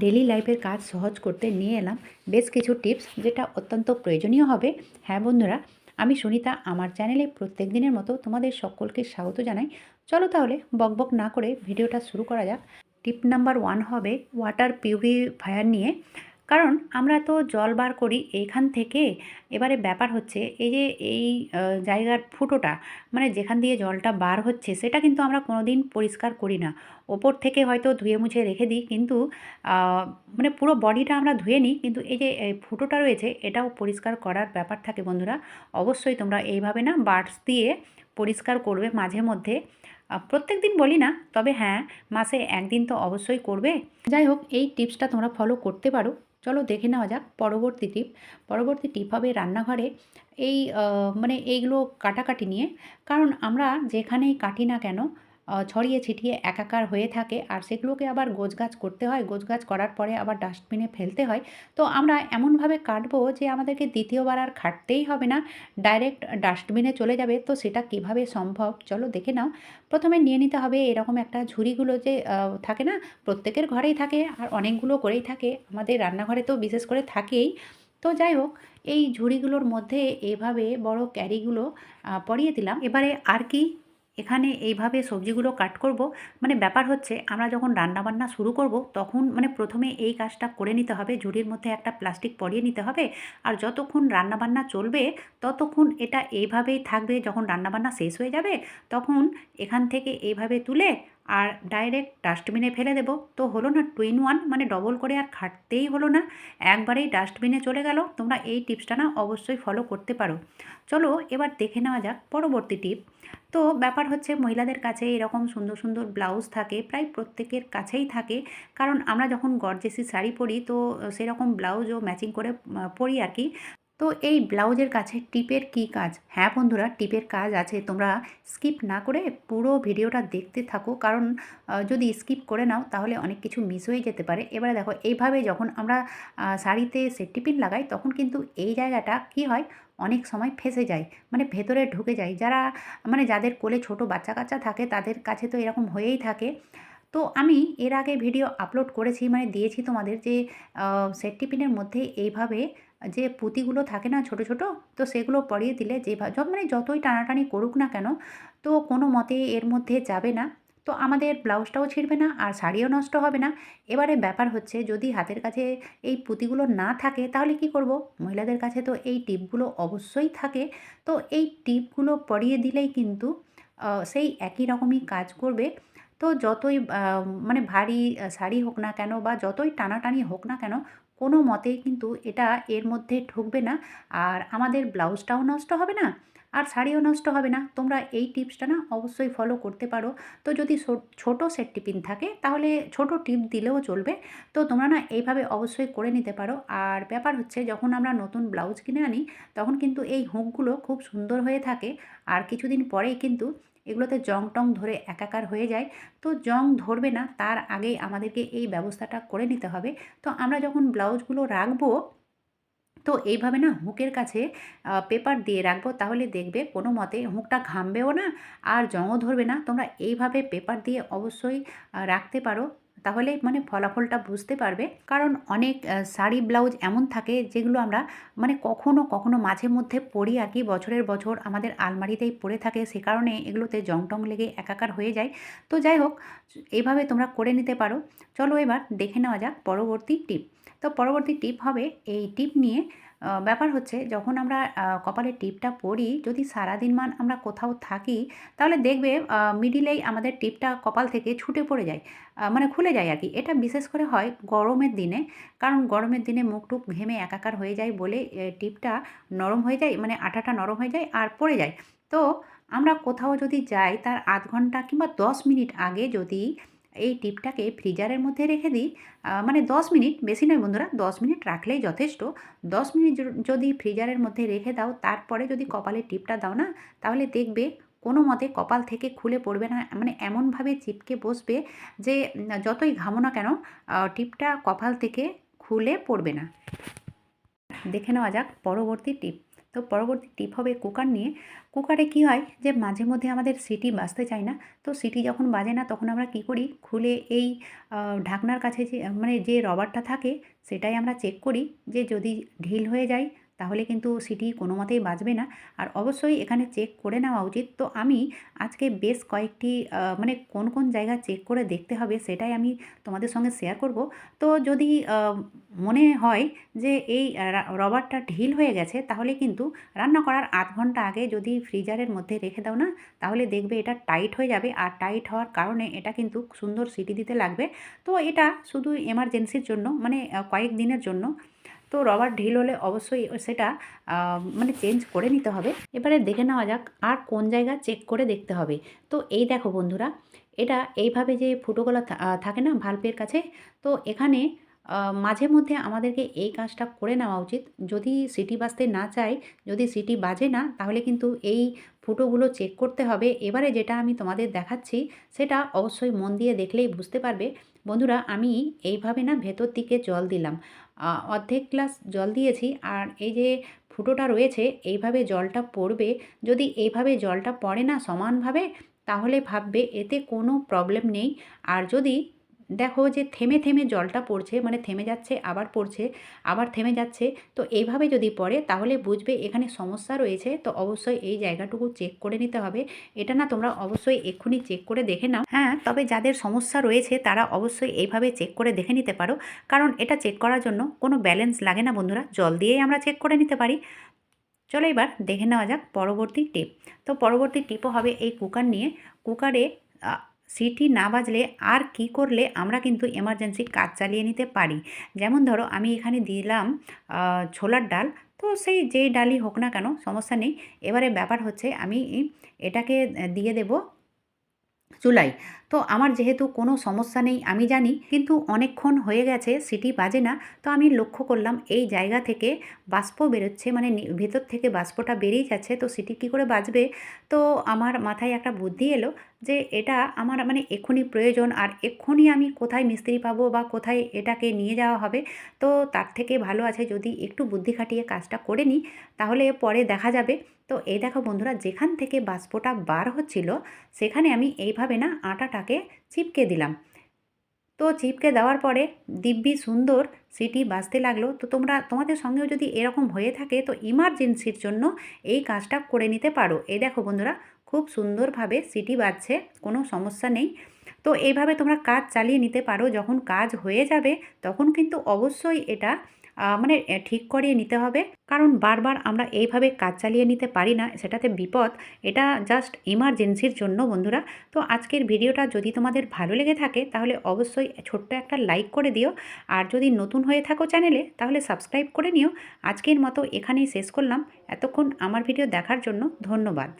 Daily লাইফের কাজ সহজ করতে নিয়ে এলাম। বেশ কিছু টিপস যেটা অত্যন্ত প্রয়োজনীয় হবে। হ্যাঁ বন্ধুরা, আমি সুনিতা, আমার চ্যানেলে প্রত্যেক দিনের মতো তোমাদের সকলকে স্বাগত জানাই। চলো তাহলে বকবক না করে ভিডিওটা শুরু করা যাক। টিপ নাম্বার ওয়ান হবে ওয়াটার পিউরিফায়ার নিয়ে। কারণ আমরা তো জল বার করি এইখান থেকে। এবারে ব্যাপার হচ্ছে এই যে এই জায়গার ফুটোটা মানে যেখান দিয়ে জলটা বার হচ্ছে সেটা কিন্তু আমরা কোনো দিন পরিষ্কার করি না। ওপর থেকে হয়তো ধুয়ে মুছে রেখে দিই কিন্তু মানে পুরো বডিটা আমরা ধুয়ে নিই কিন্তু এই যে ফুটোটা রয়েছে এটাও পরিষ্কার করার ব্যাপার থাকে বন্ধুরা। অবশ্যই তোমরা এইভাবে না বার্ডস দিয়ে পরিষ্কার করবে মাঝে মধ্যে। প্রত্যেক দিন বলি না, তবে হ্যাঁ মাসে একদিন তো অবশ্যই করবে। যাই হোক, এই টিপসটা তোমরা ফলো করতে পারো। চলো দেখে নেওয়া যাক পরবর্তী টিপ। পরবর্তী টিপ হবে রান্নাঘরে এই মানে এইগুলো কাটাকাটি নিয়ে। কারণ আমরা যেখানেই কাটি না কেন ছড়িয়ে ছিটিয়ে একাকার হয়ে থাকে। আর সেগুলোকে আবার গোছগাছ করতে হয়। গোছগাছ করার পরে আবার ডাস্টবিনে ফেলতে হয়। তো আমরা এমনভাবে কাটবো যে আমাদেরকে দ্বিতীয়বার আর খাটতেই হবে না। ডাইরেক্ট ডাস্টবিনে চলে যাবে। তো সেটা কীভাবে সম্ভব? চলো দেখে নাও। প্রথমে নিয়ে নিতে হবে এরকম একটা ঝুড়িগুলো যে থাকে না? প্রত্যেকের ঘরেই থাকে আর অনেকগুলো করেই থাকে। আমাদের রান্নাঘরে তো বিশেষ করে থাকেই। তো যাই হোক, এই ঝুড়িগুলোর মধ্যে এভাবে বড় ক্যারিগুলো পরিয়ে দিলাম। এবারে আর কি এখানে এইভাবে সবজিগুলো কাট করব। মানে ব্যাপার হচ্ছে, আমরা যখন রান্নাবান্না শুরু করব, তখন মানে প্রথমে এই কাজটা করে নিতে হবে। ঝুড়ির মধ্যে একটা প্লাস্টিক পরিয়ে নিতে হবে। আর যতক্ষণ রান্নাবান্না চলবে, ততক্ষণ এটা এইভাবেই থাকবে। যখন রান্নাবান্না শেষ হয়ে যাবে, তখন এখান থেকে এইভাবে তুলে আর ডাইরেক্ট ডাস্টবিনে ফেলে দেব। তো হলো না টু ইন ওয়ান মানে ডবল করে আর খাটতেই হলো না। একবারেই ডাস্টবিনে চলে গেল। তোমরা এই টিপসটা না অবশ্যই ফলো করতে পারো। চলো এবার দেখে নেওয়া যাক পরবর্তী টিপ তো ব্যাপার হচ্ছে মহিলাদের কাছে এরকম সুন্দর সুন্দর ব্লাউজ থাকে, প্রায় প্রত্যেকের কাছেই থাকে। কারণ আমরা যখন গর্জেসি শাড়ি পরি, তো সেরকম ব্লাউজও ম্যাচিং করে পরি আর কি। তো এই ব্লাউজের কাছে টিপের কি কাজ? হ্যাঁ বন্ধুরা, টিপের কাজ আছে। তোমরা স্কিপ না করে পুরো ভিডিওটা দেখতে থাকো। কারণ যদি স্কিপ করে নাও তাহলে অনেক কিছু মিস হয়ে যেতে পারে। এবারে দেখো, এইভাবে যখন আমরা শাড়িতে সেফটি পিন লাগাই, তখন কিন্তু এই জায়গাটা কি হয়? অনেক সময় ফেসে যায়। মানে ভেতরে ঢুকে যায়। যারা মানে যাদের কোলে ছোট বাচ্চা কাচ্চা থাকে, তাদের কাছে তো এরকম হয়েই থাকে। তো আমি এর আগে ভিডিও আপলোড করেছি মানে দিয়েছি তোমাদের যে সেফটি পিনের মধ্যে এইভাবে যে পুঁতিগুলো থাকে না ছোট ছোট, তো সেগুলো পরিয়ে দিলে যেভাবে মানে যতই টানাটানি করুক না কেন, তো কোনো মতে এর মধ্যে যাবে না। তো আমাদের ব্লাউজটাও ছিঁড়বে না, আর শাড়িও নষ্ট হবে না। এবারে ব্যাপার হচ্ছে, যদি হাতের কাছে এই পুঁতিগুলো না থাকে, তাহলে কি করব? মহিলাদের কাছে তো এই টিপগুলো অবশ্যই থাকে। তো এই টিপগুলো পরিয়ে দিলেই কিন্তু সেই একই রকমই কাজ করবে। তো যতই মানে ভারী শাড়ি হোক না কেন বা যতই টানাটানি হোক না কেন, কোনো মতেই কিন্তু এটা এর মধ্যে ঢুকবে না। আর আমাদের ব্লাউজটাও নষ্ট হবে না, আর শাড়িও নষ্ট হবে না। তোমরা এই টিপসটা না অবশ্যই ফলো করতে পারো। তো যদি ছোট সেট টিফিন থাকে, তাহলে ছোট টিপ দিলেও চলবে। তো তোমরা না এইভাবে অবশ্যই করে নিতে পারো। আর ব্যাপার হচ্ছে, যখন আমরা নতুন ব্লাউজ কিনে আনি, তখন কিন্তু এই হুঁকগুলো খুব সুন্দর হয়ে থাকে। আর কিছুদিন পরেই কিন্তু এগুলোতে জং টং ধরে একাকার হয়ে যায়। তো জং ধরবে না, তার আগেই আমাদেরকে এই ব্যবস্থাটা করে নিতে হবে। তো আমরা যখন ব্লাউজগুলো রাখব, তো এইভাবে না হুকের কাছে পেপার দিয়ে রাখব, তাহলে দেখবে কোনো মতে হুঁকটা ঘামবেও না আর জংও ধরবে না। তোমরা এইভাবে পেপার দিয়ে অবশ্যই রাখতে পারো। তাহলে মানে ফলাফলটা বুঝতে পারবে। কারণ অনেক শাড়ি, ব্লাউজ এমন থাকে যেগুলো আমরা মানে কখনো কখনো মাঝে মধ্যে পরি আর কি। বছরের বছর আমাদের আলমারিতেই পড়ে থাকে, সে কারণে এগুলোতে জং টং লেগে একাকার হয়ে যায়। তো যাই হোক এইভাবে তোমরা করে নিতে পারো। চলো এবার দেখে নেওয়া যাক পরবর্তী টিপ। তো পরবর্তী টিপ হবে, এই টিপ নিয়ে ব্যাপার হচ্ছে যখন আমরা কপালে টিপটা পরি যদি সারাদিন মান আমরা কোথাও থাকি, তাহলে দেখবে মিডিলেই আমাদের টিপটা কপাল থেকে ছুটে পড়ে যায় মানে খুলে যায় আর কি। এটা বিশেষ করে হয় গরমের দিনে, কারণ গরমের দিনে মুখ টুক ঘেমে একাকার হয়ে যায় বলে টিপটা নরম হয়ে যায় মানে আঠাটা নরম হয়ে যায় আর পড়ে যায়। তো আমরা কোথাও যদি যাই, তার আধ ঘণ্টা কিংবা দশ মিনিট আগে যদি এই টিপটাকে ফ্রিজারের মধ্যে রেখে দিই। মানে দশ মিনিট, বেশি নয় বন্ধুরা, দশ মিনিট রাখলেই যথেষ্ট। দশ মিনিট যদি ফ্রিজারের মধ্যে রেখে দাও, তারপরে যদি কপালে টিপটা দাও না, তাহলে দেখবে কোনো মতে কপাল থেকে খুলে পড়বে না। মানে এমনভাবে চিপকে বসবে যে যতই ঘামো না কেন টিপটা কপাল থেকে খুলে পড়বে না। দেখে নেওয়া যাক পরবর্তী টিপ। তো পরবর্তী টিপ হবে কুকার নিয়ে। কুকারে কি হয় যে, মাঝে মধ্যে আমাদের সিটি বাজতে চায় না, তো সিটি যখন বাজে না, তখন আমরা কি করি? খুলে এই ঢাকনার কাছে যে মানে যে রবারটা থাকে, সেটাই আমরা চেক করি যে, যদি ঢিল হয়ে যায় তাহলে কিন্তু সিটি কোনো মতেই বাজবে না। আর অবশ্যই এখানে চেক করে নেওয়া উচিত। তো আমি আজকে বেশ কয়েকটি মানে কোন কোন জায়গা চেক করে দেখতে হবে সেটাই আমি তোমাদের সঙ্গে শেয়ার করব। তো যদি মনে হয় যে এই রবারটা ঢিল হয়ে গেছে, তাহলে কিন্তু রান্না করার আধ ঘণ্টা আগে যদি ফ্রিজারের মধ্যে রেখে দাও না, তাহলে দেখবে এটা টাইট হয়ে যাবে। আর টাইট হওয়ার কারণে এটা কিন্তু সুন্দর সিটি দিতে লাগবে। তো এটা শুধু এমার্জেন্সির জন্য মানে কয়েক দিনের জন্য তো রবার ঢিল হলে অবশ্যই সেটা মানে চেঞ্জ করে নিতে হবে। এবারে দেখে নেওয়া যাক আর কোন জায়গা চেক করে দেখতে হবে। তো এই দেখো বন্ধুরা, এটা এইভাবে যে ফুটোগুলো থাকে না ভাল্বের কাছে, তো এখানে মাঝে মধ্যে আমাদেরকে এই কাজটা করে নেওয়া উচিত। যদি সিটি বাজতে না চায় যদি সিটি বাজে না, তাহলে কিন্তু এই ফুটোগুলো চেক করতে হবে। এবারে যেটা আমি তোমাদের দেখাচ্ছি, সেটা অবশ্যই মন দিয়ে দেখলেই বুঝতে পারবে। বন্ধুরা, আমি এইভাবে না ভেতর দিকে জল দিলাম। অর্ধেক গ্লাস জল দিয়েছি। আর এই যে ফুটোটা রয়েছে, এইভাবে জলটা পড়বে। যদি এইভাবে জলটা পড়ে না সমানভাবে, তাহলে ভাববে এতে কোনো প্রবলেম নেই। আর যদি দেখো যে থেমে থেমে জলটা পড়ছে মানে থেমে যাচ্ছে, আবার পড়ছে, আবার থেমে যাচ্ছে, তো এইভাবে যদি পড়ে তাহলে বুঝবে এখানে সমস্যা রয়েছে, তো অবশ্যই এই জায়গাটুকু চেক করে নিতে হবে। এটা না তোমরা অবশ্যই এক্ষুনি চেক করে দেখে নাও। হ্যাঁ তবে যাদের সমস্যা রয়েছে তারা অবশ্যই এইভাবে চেক করে দেখে নিতে পারো, কারণ এটা চেক করার জন্য কোনো ব্যালেন্স লাগে না বন্ধুরা, জল দিয়েই আমরা চেক করে নিতে পারি। চলো এবার দেখে নেওয়া যাক পরবর্তী টিপ তো পরবর্তী টিপও হবে এই কুকার নিয়ে। কুকারে সিটি না বাজলে আর কি করলে আমরা কিন্তু এমার্জেন্সি কাজ চালিয়ে নিতে পারি? যেমন ধরো, আমি এখানে দিলাম ছোলার ডাল। তো সেই যেই ডালই হোক না কেন, সমস্যা নেই। এবারে ব্যাপার হচ্ছে, আমি এটাকে দিয়ে দেব চুলাই তো আমার যেহেতু কোনো সমস্যা নেই, আমি জানি, কিন্তু অনেকক্ষণ হয়ে গেছে, সিটি বাজে না। তো আমি লক্ষ্য করলাম, এই জায়গা থেকে বাষ্প বেরোচ্ছে মানে ভেতর থেকে বাষ্পটা বেরিয়ে যাচ্ছে। তো সিটি কী করে বাজবে? তো আমার মাথায় একটা বুদ্ধি এলো যে এটা আমার মানে এক্ষুনি প্রয়োজন আর এক্ষুনি আমি কোথায় মিস্ত্রি পাবো বা কোথায় এটাকে নিয়ে যাওয়া হবে, তো তার থেকে ভালো আছে যদি একটু বুদ্ধি খাটিয়ে কাজটা করে নিই, তাহলে পরে দেখা যাবে। তো এই দেখো বন্ধুরা, যেখান থেকে বাষ্পটা বার হচ্ছিল, সেখানে আমি এইভাবে না আটাটাকে চিপকে দিলাম। তো চিপকে দেওয়ার পরে দিব্যি সুন্দর সিটি বাজতে লাগল। তো তোমরা, তোমাদের সঙ্গেও যদি এরকম হয়ে থাকে, তো ইমার্জেন্সির জন্য এই কাজটা করে নিতে পারো। এই দেখো বন্ধুরা খুব সুন্দরভাবে সিটি বাজছে কোনো সমস্যা নেই। তো এইভাবে তোমরা কাজ চালিয়ে নিতে পারো, যখন কাজ হয়ে যাবে তখন কিন্তু অবশ্যই এটা মানে ঠিক করিয়ে নিতে হবে। কারণ বারবার আমরা এইভাবে কাজ চালিয়ে নিতে পারি না, সেটাতে বিপদ, এটা জাস্ট ইমার্জেন্সির জন্য বন্ধুরা। তো আজকের ভিডিওটা যদি তোমাদের ভালো লেগে থাকে, তাহলে অবশ্যই ছোট্ট একটা লাইক করে দিও। আর যদি নতুন হয়ে থাকো চ্যানেলে, তাহলে সাবস্ক্রাইব করে নিও। আজকের মতো এখানেই শেষ করলাম। এতক্ষণ আমার ভিডিও দেখার জন্য ধন্যবাদ।